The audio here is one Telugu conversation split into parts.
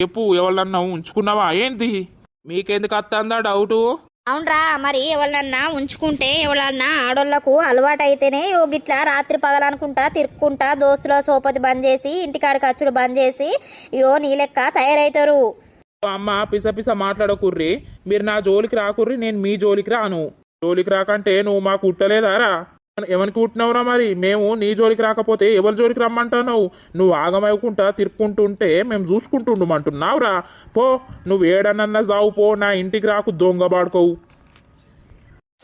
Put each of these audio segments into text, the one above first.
చెప్పు ఎవరన్నా ఉంచుకున్నావా? ఏంది? మీకెందుకు వస్తుందా డౌటు? అవునరా మరి ఎవరన్నా ఉంచుకుంటే ఎవరన్నా ఆడోళ్ళకు అలవాటు అయితేనే ఓ గిట్లా రాత్రి పగలనుకుంటా తిరుక్కుంటా దోస్తుల సోపతి బంద్ చేసి ఇంటికాడికి అచ్చుడు బంద్ చేసి ఇయో నీ లెక్క తయారవుతారు అమ్మ పిస పిస మాట్లాడకుర్రి. మీరు నా జోలికి రాకుర్రి నేను మీ జోలికి రాను. జోలికి రాకంటే నువ్వు మాకు కుట్టలేదారా ఎవరికి కుట్టినవురా మరి? మేము నీ జోలికి రాకపోతే ఎవరి జోలికి రమ్మంటున్నావు? నువ్వు ఆగమవుకుంటా తిరుక్కుంటుంటే మేము చూసుకుంటుండమంటున్నావురా పో నువ్వు ఏడనన్నా జావు పో నా ఇంటికి రాకు దొంగ పాడుకోవు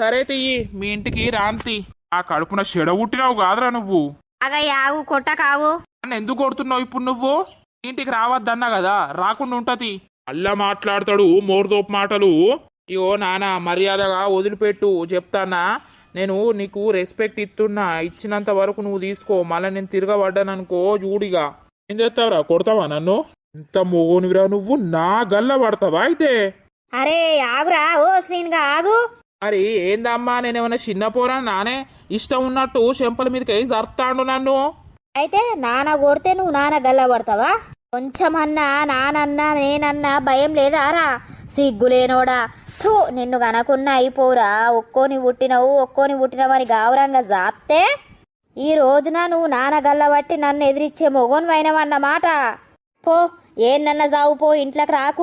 సరే తియ్యి మీ ఇంటికి రాంతి. ఆ కడుపున చెడ పుట్టినావు కాదురా నువ్వు. అగయ్య ఆగు కొట్ట కాగు నన్ను ఎందుకు కొడుతున్నావు ఇప్పుడు నువ్వు? ఇంటికి రావద్దన్నా కదా రాకుండా ఉంటది అల్లా మాట్లాడతాడు మోర్దోపు మాటలు. ఇగో నాన్న మర్యాదగా వదిలిపెట్టు చెప్తానా? నేను నీకు రెస్పెక్ట్ ఇస్తున్నా. ఇచ్చినంత వరకు నువ్వు తీసుకో. మళ్ళీ నేను తిరగబడ్డాను అనుకో జూడిగా ఏం చేస్తావురా? కొడతావా నన్ను? ఇంత మొగోనివిరా నువ్వు. నా గల్ల పడతావా అయితే? అరే ఆగురా. ఓ శ్రీనిగా ఆగు. మరి ఏందమ్మా? నేనేమన్నా చిన్న పోరా? నానే? ఇష్టం ఉన్నట్టు చెంపల మీదకి వేసి అర్థాండు నన్ను. అయితే నాన్న కొడితే నువ్వు నాన్న గల్లబడతావా కొంచెమన్నా నానన్నా నేనన్నా భయం లేదారా సిగ్గులేనోడా థూ నిన్ను గనకున్నా అయిపోరా ఒక్కోని పుట్టినవు ఒక్కోని పుట్టినవని గావురంగా జాత్తే? ఈ రోజున నువ్వు నాన్నగల్లబట్టి నన్ను ఎదిరిచ్చే మొగోన్వైనవన్నమాట. పో ఏన్నన్న జావు పో ఇంట్లోకి రాకు.